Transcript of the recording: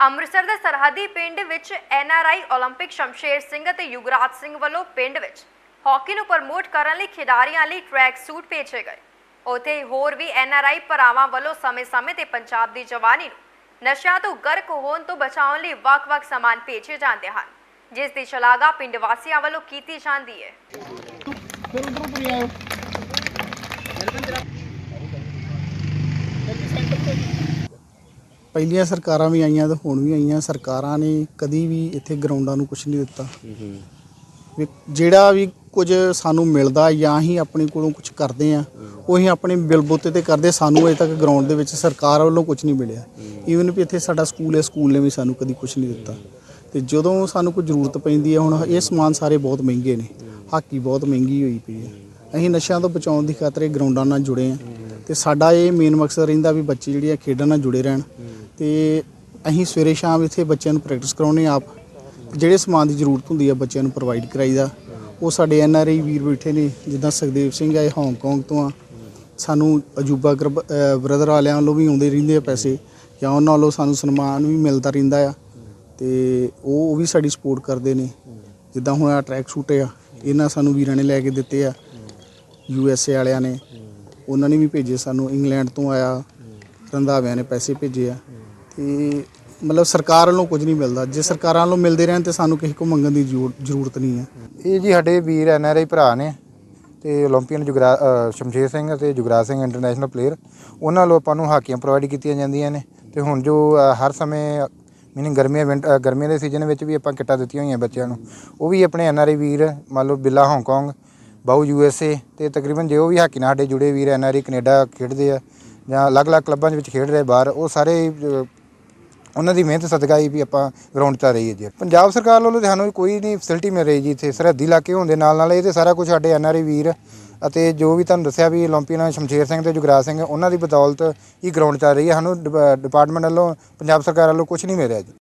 ਅੰਮ੍ਰਿਤਸਰ ਦੇ ਸਰਹੱਦੀ ਪਿੰਡ ਵਿੱਚ ਐਨਆਰਆਈ 올림픽 ਸ਼ਮਸ਼ੇਰ ਸਿੰਘ ਅਤੇ ਯੁਗਰਾਜ ਸਿੰਘ ਵੱਲੋਂ ਪਿੰਡ ਵਿੱਚ ਹਾਕੀ ਨੂੰ ਪ੍ਰਮੋਟ ਕਰਨ ਲਈ ਖਿਡਾਰੀਆਂ ਲਈ ਟਰੈਕ ਸੂਟ ਭੇਜੇ ਗਏ ਉਥੇ ਹੋਰ ਵੀ ਐਨਆਰਆਈ ਭਰਾਵਾਂ ਵੱਲੋਂ ਸਮੇਂ-ਸਮੇਂ ਤੇ ਪੰਜਾਬ ਦੀ ਜਵਾਨੀ ਨੂੰ ਨਸ਼ਿਆਂ ਤੋਂ ਗਰਕ ਹੋਣ ਤੋਂ ਬਚਾਉਣ ਲਈ ਵੱਖ-ਵੱਖ ਸਮਾਨ ਭੇਜੇ ਜਾਂਦੇ ਹਨ ਜਿਸ ਦੀ ਸ਼ਲਾਘਾ ਪਿੰਡ ਵਾਸੀਆਂ ਵੱਲੋਂ ਕੀਤੀ ਜਾਂਦੀ ਹੈ ਫਿਰ ਉਧਰੋਂ ਤੁਰੇ ਆਇਓ ਪਹਿਲੀਆਂ ਸਰਕਾਰਾਂ ਵੀ ਆਈਆਂ ਤੇ ਹੁਣ ਵੀ ਆਈਆਂ। ਸਰਕਾਰਾਂ ਨੇ ਕਦੀ ਵੀ ਇੱਥੇ ਗਰਾਊਂਡਾਂ ਨੂੰ ਕੁਝ ਨਹੀਂ ਦਿੱਤਾ। ਵੀ ਜਿਹੜਾ ਵੀ ਕੁਝ ਸਾਨੂੰ ਮਿਲਦਾ ਜਾਂ ਹੀ ਆਪਣੇ ਕੋਲੋਂ ਕੁਝ ਕਰਦੇ ਆ ਉਹ ਹੀ ਆਪਣੇ ਬਿਲਬੋਤੇ ਤੇ ਕਰਦੇ। ਸਾਨੂੰ ਅਜੇ ਤੱਕ ਗਰਾਊਂਡ ਦੇ ਵਿੱਚ ਸਰਕਾਰ ਵੱਲੋਂ ਕੁਝ ਨਹੀਂ ਮਿਲਿਆ। ਈਵਨ ਵੀ ਇੱਥੇ ਸਾਡਾ ਸਕੂਲ ਹੈ ਸਕੂਲ ਨੇ ਵੀ ਸਾਨੂੰ ਕਦੀ ਕੁਝ ਨਹੀਂ ਦਿੱਤਾ। ਤੇ ਜਦੋਂ ਸਾਨੂੰ ਕੋਈ ਜ਼ਰੂਰਤ ਪੈਂਦੀ ਹੈ ਹੁਣ ਇਹ ਸਮਾਨ ਸਾਰੇ ਬਹੁਤ ਮਹਿੰਗੇ ਨੇ। ਹਾਕੀ ਬਹੁਤ ਮਹਿੰਗੀ ਹੋਈ ਪਈ ਹੈ। ਅਸੀਂ ਨਸ਼ਿਆਂ ਤੋਂ ਬਚਾਉਣ ਦੀ ਖਾਤਰ ਇਹ ਗਰਾਊਂਡਾਂ ਨਾਲ ਜੁੜੇ ਆ ਤੇ ਸਾਡਾ ਇਹ ਮੇਨ ਮਕਸਦ ਰਹਿੰਦਾ ਵੀ ਬੱਚੇ ਜਿਹੜੇ ਆ ਖੇਡਾਂ ਨਾਲ ਜੁੜੇ ਰਹਿਣ। ਤੇ ਅਸੀਂ ਸਵੇਰੇ ਸ਼ਾਮ ਇੱਥੇ ਬੱਚਿਆਂ ਨੂੰ ਪ੍ਰੈਕਟਿਸ ਕਰਾਉਨੇ ਆਪ। ਜਿਹੜੇ ਸਮਾਨ ਦੀ ਜ਼ਰੂਰਤ ਹੁੰਦੀ ਆ, ਬੱਚਿਆਂ ਨੂੰ ਪ੍ਰੋਵਾਈਡ ਕਰਾਈਦਾ। ਉਹ ਸਾਡੇ ਐਨ ਆਰ ਆਈ ਵੀਰ ਬੈਠੇ ਨੇ, ਜਿੱਦਾਂ ਸੁਖਦੇਵ ਸਿੰਘ ਆਏ ਹਾਂਗਕਾਂਗ ਤੋਂ ਆ। ਸਾਨੂੰ ਅਜੂਬਾ ਬ੍ਰਦਰ ਵਾਲਿਆਂ ਵੱਲੋਂ ਵੀ ਆਉਂਦੇ ਰਹਿੰਦੇ ਆ ਪੈਸੇ, ਜਾਂ ਉਹਨਾਂ ਵੱਲੋਂ ਸਾਨੂੰ ਸਨਮਾਨ ਵੀ ਮਿਲਦਾ ਰਹਿੰਦਾ ਆ। ਤੇ ਉਹ ਉਹ ਵੀ ਸਾਡੀ ਸਪੋਰਟ ਕਰਦੇ ਨੇ। ਜਿੱਦਾਂ ਹੁਣ ਆ ਟਰੈਕ ਸੂਟ ਆ, ਇਹਨਾਂ ਸਾਨੂੰ ਵੀਰਾਂ ਨੇ ਲੈ ਕੇ ਦਿੱਤੇ ਆ ਯੂ ਐਸ ਏ ਵਾਲਿਆਂ ਨੇ। ਉਹਨਾਂ ਨੇ ਵੀ ਭੇਜੇ ਸਾਨੂੰ ਇੰਗਲੈਂਡ ਤੋਂ ਆਇਆ, ਰੰਧਾਵਿਆਂ ਨੇ ਪੈਸੇ ਭੇਜੇ ਆ। ਤੇ ਮਤਲਬ ਸਰਕਾਰ ਵੱਲੋਂ ਕੁਝ ਨਹੀਂ ਮਿਲਦਾ। ਜੇ ਸਰਕਾਰਾਂ ਵੱਲੋਂ ਮਿਲਦੇ ਰਹਿਣ ਤੇ ਸਾਨੂੰ ਕਿਸੇ ਕੋ ਮੰਗਣ ਦੀ ਜ਼ਰੂਰ- ਜ਼ਰੂਰਤ ਨਹੀਂ ਹੈ। ਇਹ ਜੀ ਸਾਡੇ ਵੀਰ ਐੱਨ ਆਰ ਆਈ ਭਰਾ ਨੇ ਤੇ 올림픽ਨ ਜੁਗਰਾ ਸ਼ਮਸ਼ੇਰ ਸਿੰਘ ਅਤੇ ਜੁਗਰਾਜ ਸਿੰਘ ਇੰਟਰਨੈਸ਼ਨਲ ਪਲੇਅਰ ਉਹਨਾਂ ਵੱਲੋਂ ਆਪਾਂ ਨੂੰ ਹਾਕੀਆਂ ਪ੍ਰੋਵਾਈਡ ਕੀਤੀਆਂ ਜਾਂਦੀਆਂ ਨੇ। ਤੇ ਹੁਣ ਜੋ ਹਰ ਸਮੇਂ ਮੀਨਿੰਗ ਗਰਮੀਆਂ ਵਿੰਟ- ਗਰਮੀਆਂ ਦੇ ਸੀਜ਼ਨ ਵਿੱਚ ਵੀ ਆਪਾਂ ਕਿੱਟਾਂ ਦਿੱਤੀਆਂ ਹੋਈਆਂ ਬੱਚਿਆਂ ਨੂੰ। ਉਹ ਵੀ ਆਪਣੇ ਐੱਨ ਆਰ ਆਈ ਵੀਰ, ਮੰਨ ਲਓ ਬਿੱਲਾ ਹਾਂਗਕਾਂਗ ਬਾਹੂ ਏ ਤੇ ਤਕਰੀਬਨ ਜੋ ਵੀ ਹਾਕੀ ਨਾਲ ਸਾਡੇ ਜੁੜੇ ਵੀਰ ਐੱਨ ਆਰ ਆਈ ਕੈਨੇਡਾ ਖੇਡਦੇ ਆ ਜਾਂ ਅਲੱਗ-ਅਲੱਗ ਕਲੱਬਾਂ ਦੇ ਵਿੱਚ ਖੇਡ ਰਹੇ ਬਾਹਰ, ਉਹ ਸਾਰੇ ਉਹਨਾਂ ਦੀ ਮਿਹਨਤ ਸਦਕਾ ਹੀ ਵੀ ਆਪਾਂ ਗਰਾਊਂਡ ਚੱਲ ਰਹੀ ਹੈ ਜੀ। ਪੰਜਾਬ ਸਰਕਾਰ ਵੱਲੋਂ ਸਾਨੂੰ ਕੋਈ ਨਹੀਂ ਫੈਸਿਲਿਟੀ ਮਿਲ ਰਹੀ ਜੀ ਇੱਥੇ। ਸਰਹੱਦੀ ਇਲਾਕੇ ਹੋਣ ਦੇ ਨਾਲ ਨਾਲ ਇਹ ਤੇ ਸਾਰਾ ਕੁਝ ਸਾਡੇ ਐਨਆਰਆਈ ਵੀਰ ਅਤੇ ਜੋ ਵੀ ਤੁਹਾਨੂੰ ਦੱਸਿਆ ਵੀ 올림픽ੀਅਨ ਸ਼ਮਸ਼ੇਰ ਸਿੰਘ ਤੇ ਜੁਗਰਾਜ ਸਿੰਘ ਉਹਨਾਂ ਦੀ ਬਦੌਲਤ ਇਹ ਗਰਾਊਂਡ ਚੱਲ ਰਹੀ ਹੈ। ਸਾਨੂੰ ਡਿਪਾਰਟਮੈਂਟ ਵੱਲੋਂ, ਪੰਜਾਬ ਸਰਕਾਰ ਵੱਲੋਂ ਕੁਝ ਨਹੀਂ ਮਿਲ ਰਿਹਾ ਜੀ।